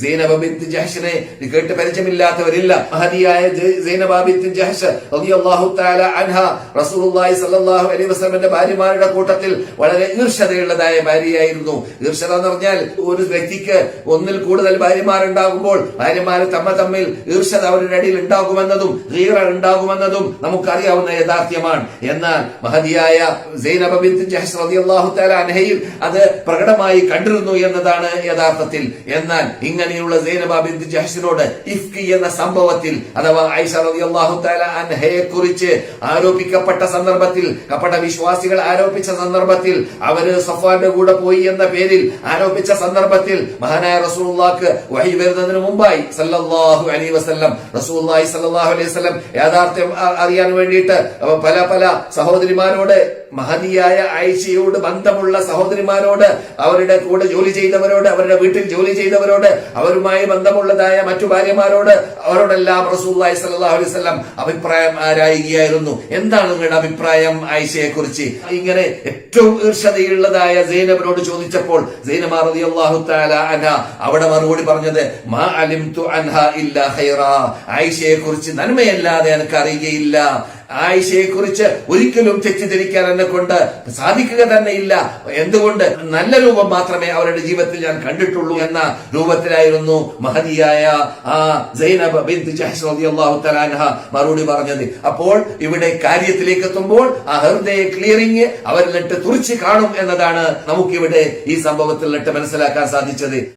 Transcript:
സൈനബ ബിന്ത് ജഹ്ഷിനെ കേട്ട് പരിചയമില്ലാത്തവരില്ല. മഹതിയായ ജ- സൈനബ ബിന്ത് ജഹ്ഷ് റളിയല്ലാഹു തആല അൻഹ റസൂലുള്ളാഹി സ്വല്ലല്ലാഹു അലൈഹി വസല്ലമയുടെ ഭാര്യമാരുടെ കൂട്ടത്തിൽ വളരെ ഈർഷതയുള്ളതായ ഭാര്യയായിരുന്നു. ഈർഷത എന്ന് പറഞ്ഞാൽ ഒരു വ്യക്തിക്ക് ഒന്നിൽ കൂടുതൽ ഭാര്യമാരുണ്ടാകുമ്പോൾ ഭാര്യമാര് തമ്മ തമ്മിൽ ഈർഷത അവരുടെ ഇടയിൽ ഉണ്ടാകുമെന്നതും ഹീറ ഉണ്ടാകുമെന്നതും നമുക്കറിയാവുന്ന യഥാർത്ഥ്യമാണ്. എന്നാൽ മഹതിയായ സൈനബ ബിന്ത് ജഹ്ഷ് റളിയല്ലാഹു തആല അൻഹയിൽ അത് പ്രകടമായി കണ്ടിരുന്നു എന്നതാണ് യഥാർത്ഥത്തിൽ. എന്നാൽ ഇങ്ങനെയുള്ള സൈനബ ബിന്ത് ജഹ്സിനോട് ഇഫ്കി എന്ന സംഭവത്തിൽ അഥവാ ഐഷ റളിയല്ലാഹു തആല അൻഹയെ കുറിച്ച് ആരോപിക്കപ്പെട്ട സന്ദർഭത്തിൽ കപട വിശ്വാസികൾ ആരോപിച്ച സന്ദർഭത്തിൽ അവർ സഫാന്റെ കൂടെ പോയി എന്ന പേരിൽ ആരോപിച്ച സന്ദർഭത്തിൽ മഹാനായ റസൂലുള്ളാഹിക്ക് വഹി വരുന്നതിന് മുമ്പായി സല്ലല്ലാഹു അലൈഹി വസല്ലം റസൂലുള്ളാഹി സല്ലല്ലാഹു അലൈഹി വസല്ലം യാഥാർത്ഥ്യം അറിയാൻ വേണ്ടിയിട്ട് പല പല സഹോദരിമാരോട് മഹതിയായ ആയിഷയോട് ബന്ധമുള്ള സഹോദരിമാരോട് അവരുടെ കൂടെ ജോലി ചെയ്തവരോട് അവരുടെ വീട്ടിൽ ജോലി ചെയ്തവരോട് അവരുമായി ബന്ധമുള്ളതായ മറ്റു ഭാര്യമാരോട് അവരോടെല്ലാം റസൂല്ലായി സല്ലല്ലാഹു അലൈഹി വസല്ലം അഭിപ്രായം ആരായുകയായിരുന്നു. എന്താണ് നിങ്ങളുടെ അഭിപ്രായം ആയിഷയെ കുറിച്ച് ഇങ്ങനെ ഏറ്റവും ഈർഷതയുള്ളതായ സൈനബിനോട് ചോദിച്ചപ്പോൾ സൈനബ റളിയല്ലാഹു തആല അവിടെ മറുപടി പറഞ്ഞത് മാ അലിംതു അൻഹ ഇല്ലാ ഖൈറാ. ആയിഷയെ കുറിച്ച് നന്മയല്ലാതെ എനിക്ക് അറിയുകയില്ല ആയിഷയെ കുറിച്ച് ഒരിക്കലും തെറ്റിദ്ധരിക്കാൻ എന്നെ കൊണ്ട് സാധിക്കുക തന്നെ ഇല്ല. എന്തുകൊണ്ട്? നല്ല രൂപം മാത്രമേ അവരുടെ ജീവിതത്തിൽ ഞാൻ കണ്ടിട്ടുള്ളൂ എന്ന രൂപത്തിലായിരുന്നു മഹതിയായ ആ മറുപടി പറഞ്ഞത്. അപ്പോൾ ഇവിടെ കാര്യത്തിലേക്ക് എത്തുമ്പോൾ ആ ഹൃദയ ക്ലിയറിംഗ് അവരിലിട്ട് തുറിച്ച് കാണും എന്നതാണ് നമുക്കിവിടെ ഈ സംഭവത്തിൽ നിന്നിട്ട് മനസ്സിലാക്കാൻ സാധിച്ചത്.